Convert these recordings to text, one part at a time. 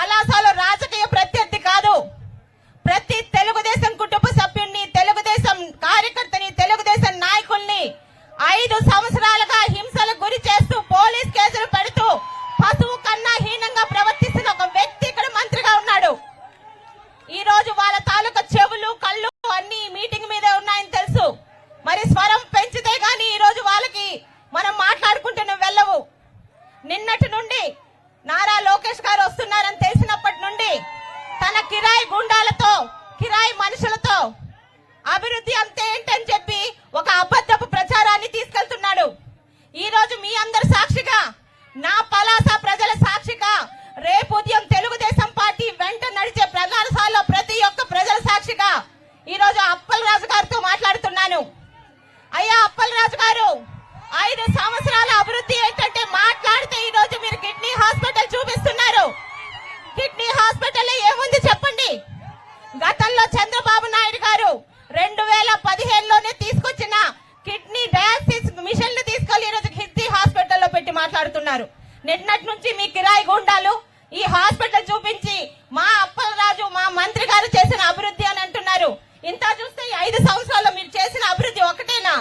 పలాసలో రాజకీయ హాస్పిటల్ ఏముంది చెప్పండి? గతంలో చంద్రబాబు నాయుడు గారు రెండు వేల పదిహేనులోనే తీసుకొచ్చిన కిడ్నీ డయాలసిస్ మిషన్లు తీసుకెళ్ళి ఈరోజు కిడ్నీ హాస్పిటల్లో పెట్టి మాట్లాడుతున్నారు. నిన్నటి నుంచి మీ కిరాయి గుండాలు ఈ హాస్పిటల్ చూపించి మా అప్పలరాజు మా మంత్రి గారు చేసిన అభివృద్ధి అని అంటున్నారు. ఇంత చూస్తే ఈ ఐదు సంవత్సరాల్లో మీరు చేసిన అభివృద్ధి ఒకటేనా?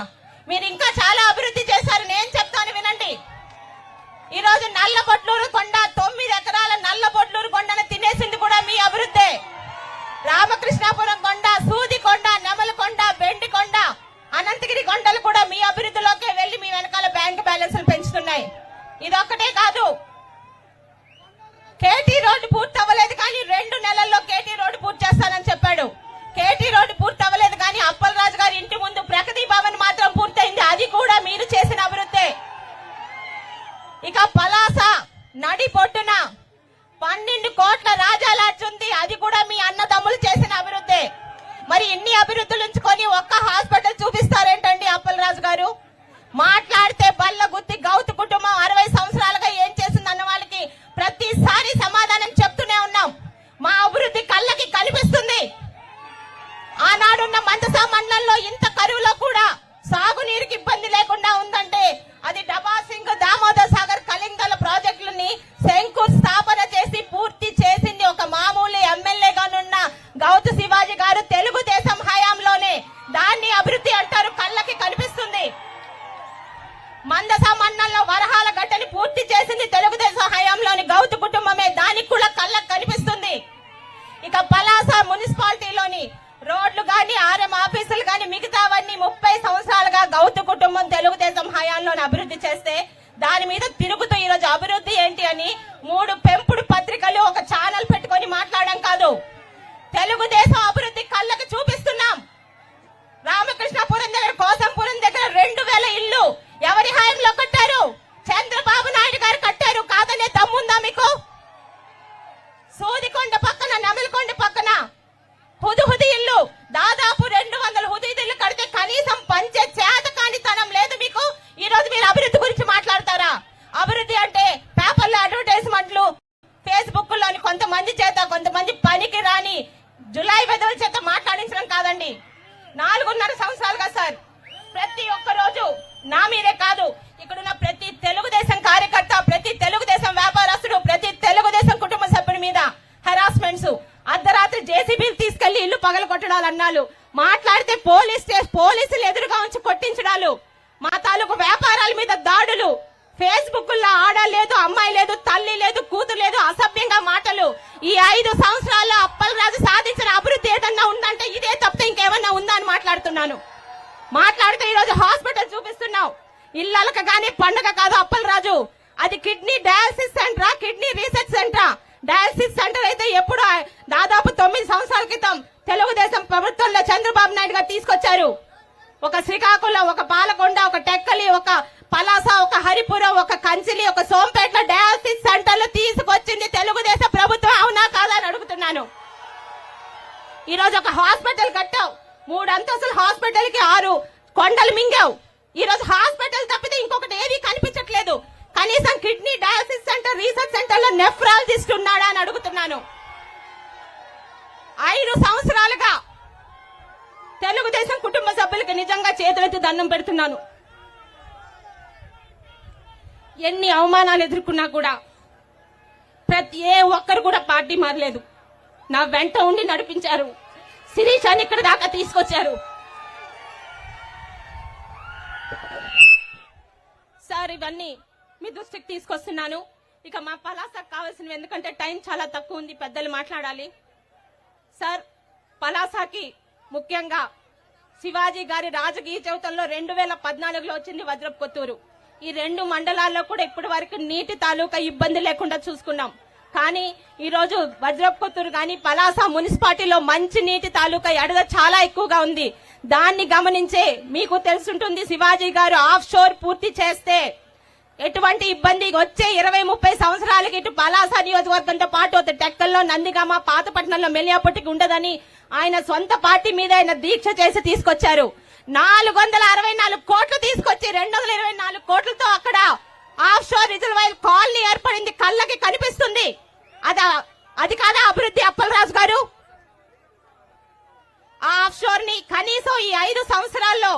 మీరు ఇంకా చాలా అభివృద్ధి చేశారు. ఇదొక్కటే కాదు. కేటీ రోడ్డు పూర్తి అవ్వలేదు కానీ రెండు నెలల్లో కేటీ రోడ్డు పూర్తి చేస్తానని చెప్పాడు. కుటుంబం తెలుగుదేశం హయాంలోని అభివృద్ధి చేస్తే దాని మీద తిరుగుతూ ఈరోజు అభివృద్ధి ఏంటి అని మూడు పెంపుడు పత్రికలు ఒక ఛానల్ పెట్టుకొని మాట్లాడడం కాదు. తెలుగుదేశం అభివృద్ధి కళ్ళకు చూపిస్తున్నాం. రామకృష్ణపురం దగ్గర కోసంపురం దగ్గర రెండు వేల ఇల్లు ఎవరి హయాంలో కట్టారు? చంద్రబాబు నాయుడు గారు కట్టారు కాదనే దమ్ముందా మీకు సూదికొండ పక్కన నెమలికొండ పక్కన హుదు హుది ఇల్లు దాదాపు రెండు వందల హుది ఇల్లు కడితే కనీసం పంచే చేత కానితనం లేదు మీకు ఈ రోజు మీరు అభివృద్ధి గురించి మాట్లాడతారా అభివృద్ధి అంటే పేపర్లో అడ్వర్టైజ్మెంట్లు ఫేస్బుక్లోని కొంతమంది చేత కొంతమంది పనికి రాని జులై వెదవుల చేత మాట్లాడించడం కాదండి నాలుగున్నర సంవత్సరాలుగా సార్ ప్రతి ఒక్క రోజు నా మీదే కాదు. ఇక్కడున్న ప్రతి తెలుగుదేశం కార్యకర్త ప్రతి తెలుగుదేశం వ్యాపారస్తుడు ప్రతి తెలుగుదేశం కుటుంబ సభ్యుడి మీద హెరాస్మెంట్స్ అర్ధరాత్రి జేసీబీలు తీసుకెళ్ళి ఇల్లు పగల కొట్టడాలన్నాలు మాట్లాడితే పోలీస్ పోలీసులు ఎదురుగా ఉంచి కొట్టించడాలు. మా తాలూకు వ్యాపారాల మీద దాడులు. ఫేస్బుక్లో ఆడ లేదు అమ్మాయి లేదు తల్లి లేదు కూతురు లేదు అసభ్యంగా మాటలు. ఈ ఐదు సంవత్సరాల్లో అప్పలరాజు సాధించిన అభివృద్ధి ఏదన్నా ఉందంటే ఇదే తప్పితే ఇంకేమన్నా ఉందా అని మాట్లాడుతున్నాను. మాట్లాడితే ఈరోజు హాస్పిటల్ చూపిస్తున్నావు. ఇళ్ళక గానీ పండగ కాదు అప్పలరాజు అది కిడ్నీ డయాలసిస్ సెంటరా కిడ్నీ రీసెర్చ్ సెంటరా? డయాలసిస్ సెంటర్ అయితే ఎప్పుడు దాదాపు తొమ్మిది సంవత్సరాల క్రితం తెలుగుదేశం ప్రభుత్వంలో చంద్రబాబు నాయుడు గారు తీసుకొచ్చారు. ఒక శ్రీకాకుళం ఒక పాలకొండ ఒక టెక్కలి ఒక పలాస ఒక హరిపురం ఒక కంచిలి ఒక సోంపేట డయాలసిస్ సెంటర్లు తీసుకొచ్చింది తెలుగుదేశం ప్రభుత్వం. అవునా కాదా అని అడుగుతున్నాను. ఈరోజు ఒక హాస్పిటల్ కట్టావు. మూడు అంతస్తుల హాస్పిటల్కి ఆరు కొండలు మింగావు. ఈ రోజు హాస్పిటల్ తప్పితే ఇంకొకటి ఏది కనిపించట్లేదు. కనీసం కిడ్నీ డయాలసిస్ సెంటర్ రీసెర్చ్ సెంటర్లో నెఫ్రాలజిస్ట్ ఉన్నాడా అని అడుగుతున్నాను. ఐదు సంవత్సరాలుగా తెలుగుదేశం కుటుంబ సభ్యులకి నిజంగా చేతులెత్తి దండం పెడుతున్నాను. ఎన్ని అవమానాలు ఎదుర్కొన్నా కూడా ప్రతి ఏ ఒక్కరు కూడా పార్టీ మారలేదు. నా వెంట ఉండి నడిపించారు. శిరీషాన్ని ఇక్కడ దాకా తీసుకొచ్చారు. సార్ ఇవన్నీ మీ దృష్టికి తీసుకొస్తున్నాను. ఇక మా పలాసకు కావాల్సినవి ఎందుకంటే టైం చాలా తక్కువ ఉంది పెద్దలు మాట్లాడాలి. సార్ పలాసాకి ముఖ్యంగా శివాజీ గారి రాజకీయ జీవితంలో రెండు వేల పద్నాలుగులో వచ్చింది వజ్రపు కొత్తూరు. ఈ రెండు మండలాల్లో కూడా ఇప్పటి వరకు నీటి తాలూకా ఇబ్బంది లేకుండా చూసుకున్నాం. కానీ ఈరోజు వజ్రపుత్తూరు కానీ పలాస మున్సిపాలిటీలో మంచి నీటి తాలూకా ఎడద చాలా ఎక్కువగా ఉంది. దాన్ని గమనించే మీకు తెలుసుంటుంది శివాజీ గారు ఆఫ్ షోర్ పూర్తి చేస్తే ఎటువంటి ఇబ్బంది వచ్చే ఇరవై ముప్పై సంవత్సరాలకి ఇటు పలాస నియోజకవర్గంతో పాటు టెక్కల్లో నందిగామ పాతపట్నంలో మెలియాపట్టికి ఉండదని ఆయన సొంత పార్టీ మీద ఆయన దీక్ష చేసి తీసుకొచ్చారు. నాలుగు వందల అరవై నాలుగు కోట్లు తీసుకొచ్చి రెండు వందల ఇరవై నాలుగు కోట్లతో అక్కడ ఆఫ్ షోర్ రిజర్వాయర్ కాలనీ ఏర్పడింది కళ్ళకి కనిపిస్తుంది. అది అది కాదా అభివృద్ధి అప్పలరాజు గారు? ఆ ఆఫ్ షోర్ని కనీసం ఈ ఐదు సంవత్సరాల్లో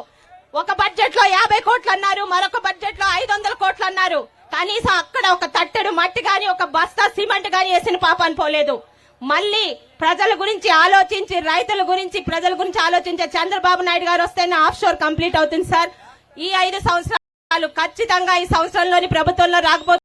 ఒక బడ్జెట్లో యాభై కోట్లు అన్నారు మరొక బడ్జెట్లో ఐదు వందల కోట్లు అన్నారు. కనీసం అక్కడ ఒక తట్టెడు మట్టి గాని ఒక బస్తా సిమెంట్ గాని వేసిన పాపాన్ని పోలేదు. మళ్ళీ ప్రజల గురించి ఆలోచించి రైతుల గురించి ప్రజల గురించి ఆలోచించే చంద్రబాబు నాయుడు గారు వస్తేనే ఆఫ్ షోర్ కంప్లీట్ అవుతుంది సార్. ఈ ఐదు సంవత్సరాలు ఖచ్చితంగా ఈ సంవత్సరంలోని ప్రభుత్వంలో రాకపోతే